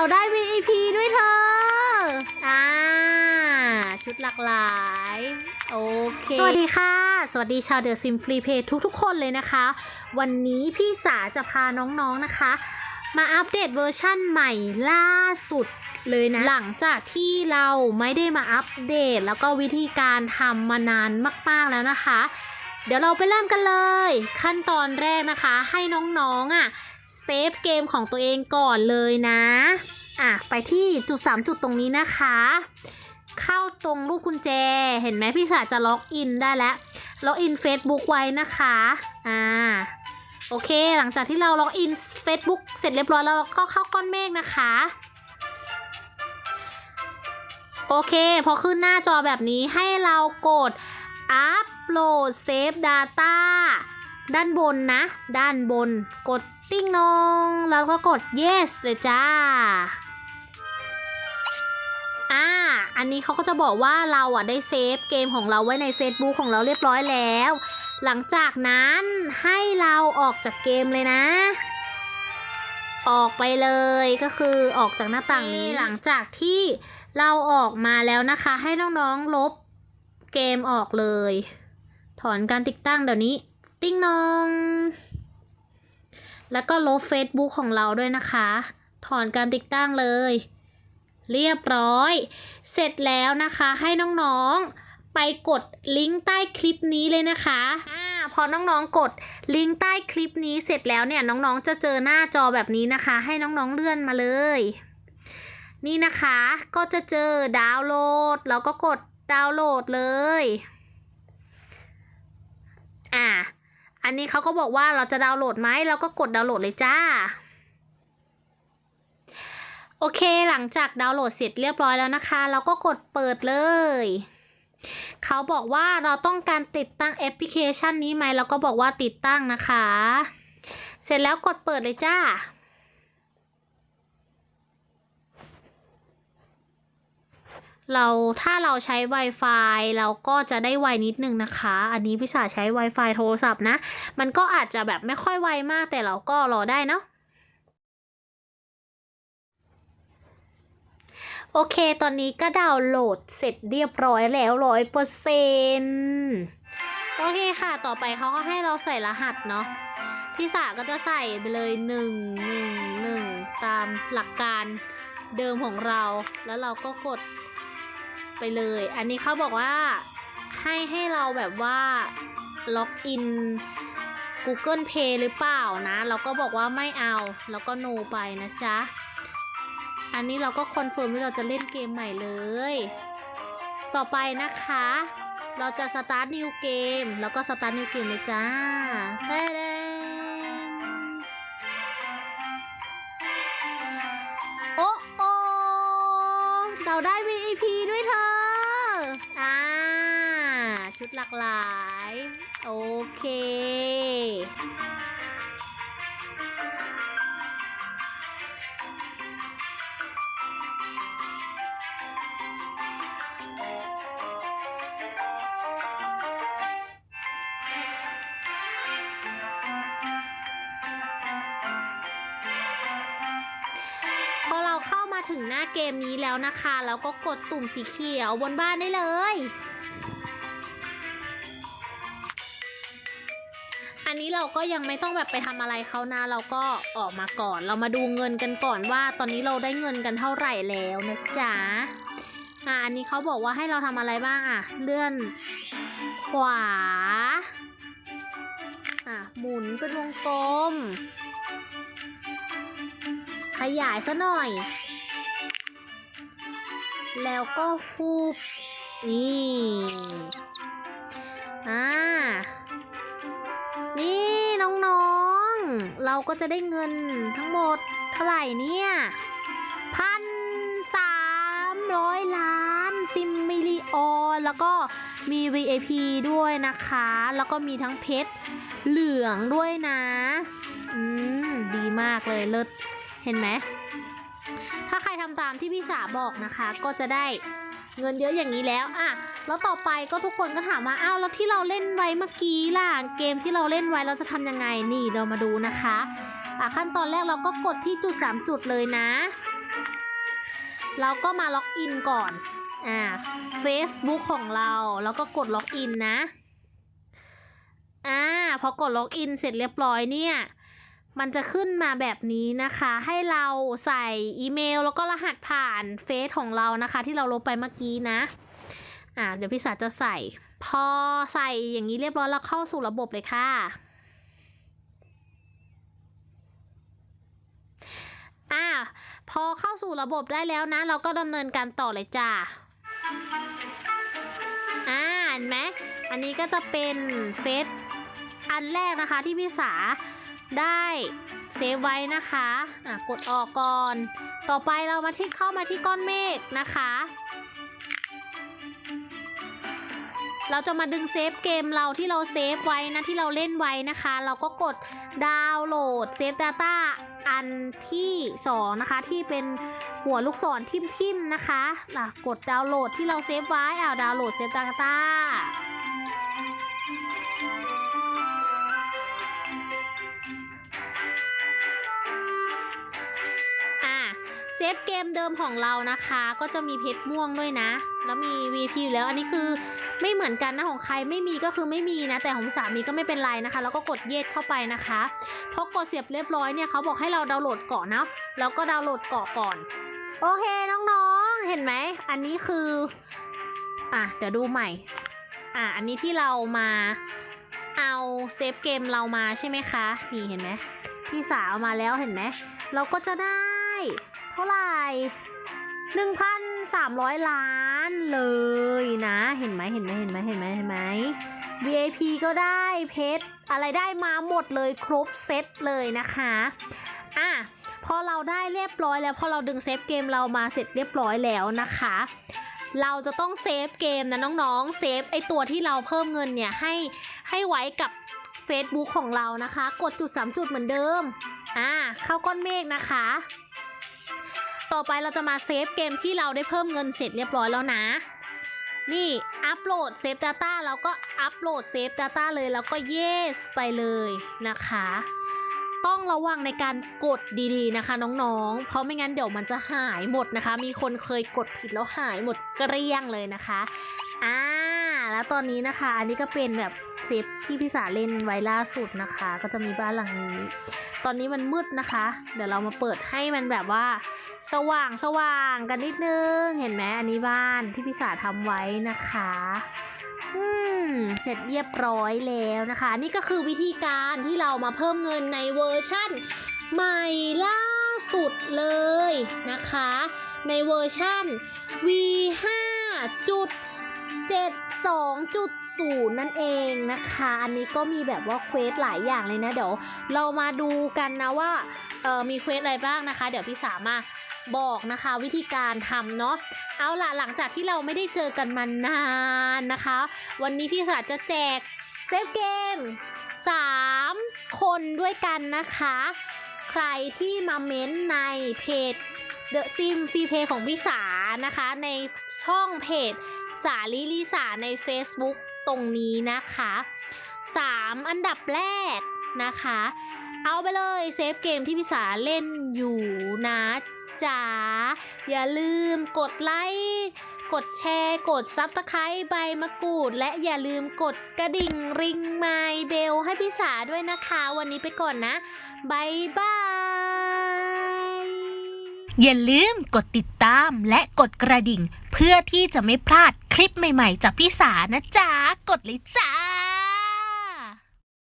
เราได้ VIP ด้วยเธอ อ่า ชุดหลากหลาย โอเค สวัสดีค่ะ สวัสดีชาวเดอะซิมฟรีเพย์ทุกๆ คนเลยนะคะ วันนี้พี่สาจะพาน้องๆนะคะ มาอัปเดตเวอร์ชั่นใหม่ล่าสุดเลยนะ หลังจากที่เราไม่ได้มาอัปเดต แล้วก็วิธีการทำมานานมากๆแล้วนะคะ เดี๋ยวเราไปเริ่มกันเลย ขั้นตอนแรกนะคะ ให้น้องๆอะ เซฟเกมของตัวเองก่อนเลยนะ อะ ไปที่จุด 3 จุดตรงนี้นะคะ เข้าตรงรูปกุญแจ เห็นไหมพี่สาจะล็อกอินได้แล้ว ล็อกอิน Facebook ไว้นะคะ อ่า โอเค หลังจากที่เราล็อกอิน Facebook เสร็จเรียบร้อยแล้วเราก็เข้าก้อนเมฆนะคะโอเค พอขึ้นหน้าจอแบบนี้ให้เรากด Upload Save Data ด้านบนนะ ด้านบน กดติ้งนอง แล้วก็กด Yes เลยจ้า อ่า อันนี้เขาก็จะบอกว่าเราอะได้เซฟเกมของเราไว้ใน Facebook ของเราเรียบร้อยแล้ว หลังจากนั้นให้เราออกจากเกมเลยนะออกไปเลยก็คือออกจากหน้าต่างนี้หลังจากที่เราออกมาแล้วนะคะ ให้น้องๆลบเกมออกเลย ถอนการติดตั้งเดี๋ยวนี้ ติ้งนอง แล้วก็ลบ Facebook ของเราด้วยนะคะ ถอนการติดตั้งเลย เรียบร้อย เสร็จแล้วนะคะให้น้องๆ ไปกดลิงก์ใต้คลิปนี้เลยนะคะอ่าพอน้องๆ กดลิงก์ใต้คลิปนี้เสร็จแล้วเนี่ยน้องๆ จะเจอหน้าจอแบบนี้นะคะ ให้น้องๆ เลื่อนมาเลย นี่นะคะก็จะเจอดาวน์โหลด แล้วก็กดดาวน์โหลดเลย อ่า อันนี้เขาก็บอกว่าเราจะดาวน์โหลดไหมเราก็กดดาวน์โหลดเลยจ้า โอเคหลังจากดาวน์โหลดเสร็จเรียบร้อยแล้วนะคะ เราก็กดเปิดเลยเขาบอกว่าเราต้องการติดตั้งแอปพลิเคชันนี้ไหมเราก็บอกว่าติดตั้งนะคะ เสร็จแล้วกดเปิดเลยจ้า เราถ้าเราใช้ Wi-Fi เราก็จะได้ไวนิดนึงนะคะ อันนี้พี่สาใช้ Wi-Fi โทรศัพท์นะ มันก็อาจจะแบบไม่ค่อยไวมากแต่เราก็รอได้เนาะโอเค ตอนนี้ก็ดาวน์โหลดเสร็จเรียบร้อยแล้วร้อยเปอร์เซ็นโอเคค่ะ ต่อไปเขาก็ให้เราใส่รหัสเนาะพี่สาก็จะใส่ไปเลยหนึ่งหนึ่งหนึ่งตามหลักการเดิมของเรา แล้วเราก็กด ไปเลย อันนี้เขาบอกว่าให้ให้เราแบบว่าล็อกอิน Google Pay หรือเปล่านะ เราก็บอกว่าไม่เอา แล้วก็โนไปนะจ๊ะ อันนี้เราก็คอนเฟิร์มที่เราจะเล่นเกมใหม่เลย ต่อไปนะคะ เราจะสตาร์ทนิวเกมแล้วก็สตาร์ทนิวเกมเลยจ้าแด้ โอเค พอเราเข้ามาถึงหน้าเกมนี้แล้วนะคะ แล้วก็กดตุ่มสีเขียวบนบ้านได้เลย อันนี้เราก็ยังไม่ต้องแบบไปทำอะไรเขานะ เราก็ออกมาก่อน เรามาดูเงินกันก่อนว่าตอนนี้เราได้เงินกันเท่าไหร่แล้วนะจ๊ะอะอันนี้เขาบอกว่าให้เราทำอะไรบ้างอะ เลื่อนขวา อะ หมุนเป็นวงกลม ขยายซะหน่อย แล้วก็ฮูบนี่ อ่า นี่น้องๆ เราก็จะได้เงินทั้งหมดเท่าไหร่เนี่ยพันสามร้อยล้านซิมมิลิออนแล้วก็มี VIP ด้วยนะคะ แล้วก็มีทั้งเพชรเหลืองด้วยนะ อืม ดีมากเลยเลิศเห็นไหม ถ้าใครทำตามที่พี่สาบอกนะคะ ก็จะได้ เงินเยอะอย่างนี้แล้วอะแล้วต่อไปก็ทุกคนก็ถามว่าอ้าวแล้วที่เราเล่นไว้เมื่อกี้ล่ะเกมที่เราเล่นไว้เราจะทำยังไงนี่เรามาดูนะคะอะขั้นตอนแรกเราก็กดที่จุด 3 จุดเลยนะ เราก็มาล็อกอินก่อนอ่า Facebook ของเราแล้วก็กดล็อกอินนะอ่าพอกดล็อกอินเสร็จเรียบร้อยเนี่ย มันจะขึ้นมาแบบนี้นะคะ ให้เราใส่อีเมล แล้วก็รหัสผ่านเฟซของเรานะคะ ที่เราลบไปเมื่อกี้นะอ่าเดี๋ยวพี่สาจะใส่ พอใส่อย่างนี้เรียบร้อยแล้วเข้าสู่ระบบเลยค่ะอ่าพอเข้าสู่ระบบได้แล้วนะ เราก็ดำเนินการต่อเลยจ้าอ่าเห็นไหมอันนี้ก็จะเป็นเฟซอันแรกนะคะที่พี่สา ได้เซฟไว้นะคะอะกดออกก่อน ต่อไปเรามาที่เข้ามาที่ก้อนเมฆนะคะ เราจะมาดึงเซฟเกมเราที่เราเซฟไว้นะที่เราเล่นไว้นะคะ เราก็กดดาวน์โหลดเซฟ Data อันที่ 2 นะคะ ที่เป็นหัวลูกศรทิมๆนะคะล่ะกดดาวน์โหลดที่เราเซฟไว้อ่าดาวน์โหลดเซฟ Data เซฟเกมเดิมของเรานะคะ ก็จะมีเพชรม่วงด้วยนะ แล้วมี VP อยู่แล้วอันนี้คือไม่เหมือนกันนะของใครไม่มีก็คือไม่มีนะ แต่ของสามีก็ไม่เป็นไรนะคะ แล้วก็กดเยดเข้าไปนะคะพอกดเสียบเรียบร้อยเนี่ยเขาบอกให้เราดาวน์โหลดเกาะนะแล้วก็ดาวน์โหลดเกาะก่อน โอเคน้องๆเห็นไหมอันนี้คืออะเดี๋ยวดูใหม่อะอันนี้ที่เรามาเอาเซฟเกมเรามาใช่ไหมคะนี่เห็นไหมพี่สาวมาแล้วเห็นไหมเราก็จะได้ เท่าไหร่1,300ล้านเลยนะ เห็นไหมเห็นไหมเห็นไหมเห็นไหมเห็นไหม VIP ก็ได้เพชรอะไรได้มาหมดเลยครบเซตเลยนะคะอะพอเราได้เรียบร้อยแล้วพอเราดึงเซฟเกมเรามาเสร็จเรียบร้อยแล้วนะคะ เราจะต้องเซฟเกมนะน้องๆเซฟไอตัวที่เราเพิ่มเงินเนี่ยให้ให้ไว้กับ Facebook ของเรานะคะ กดจุด3จุดเหมือนเดิมอ่าเข้าก้อนเมฆนะคะ ต่อไปเราจะมาเซฟเกมที่เราได้เพิ่มเงินเสร็จเรียบร้อยแล้วนะ นี่อัปโหลดเซฟ Data แล้วก็อัปโหลดเซฟ Data เลยแล้วก็ yes ไปเลยนะคะ ต้องระวังในการกดดีๆนะคะน้องๆ เพราะไม่งั้นเดี๋ยวมันจะหายหมดนะคะ มีคนเคยกดผิดแล้วหายหมดเกลี้ยงเลยนะคะอ่า แล้วตอนนี้นะคะ อันนี้ก็เป็นแบบเซฟที่พี่สาเล่นไว้ล่าสุดนะคะ ก็จะมีบ้านหลังนี้ ตอนนี้มันมืดนะคะ เดี๋ยวเรามาเปิดให้มันแบบว่า สว่างสว่างกันนิดนึง เห็นไหมอันนี้บ้านที่พี่สาทำไว้นะคะอืมเสร็จเรียบร้อยแล้วนะคะ นี่ก็คือวิธีการที่เรามาเพิ่มเงินในเวอร์ชั่นใหม่ล่าสุดเลยนะคะ ในเวอร์ชั่น V5 จุด 72.0 นั่นเองนะคะ อันนี้ก็มีแบบว่าเควสหลายอย่างเลยนะ เดี๋ยวเรามาดูกันนะว่าเออมีเควสอะไรบ้างนะคะ เดี๋ยวพี่สามารถบอกนะคะวิธีการทำเนาะเอาละหลังจากที่เราไม่ได้เจอกันมานานนะคะ วันนี้พี่สาจะแจกเซฟเกม 3 คนด้วยกันนะคะ ใครที่มาเม้นต์ในเพจ The Sim Free Play ของพี่สานะคะ ในช่องเพจ สาลิลิสาใน Facebook ตรงนี้นะคะ 3 อันดับแรกนะคะ เอาไปเลยเซฟเกมที่พี่สาเล่นอยู่นะจ๋าอย่าลืมกดไลค์กดแชร์ กดซับสไคร b ์ใบมะกรูด และอย่าลืมกดกระดิ่งริงไมเบลให้พี่สาด้วยนะคะ วันนี้ไปก่อนนะบายบาย อย่าลืมกดติดตามและกดกระดิ่ง เพื่อที่จะไม่พลาดคลิปใหม่ๆ จากพี่สานะจ๊ะ กดเลยจ้า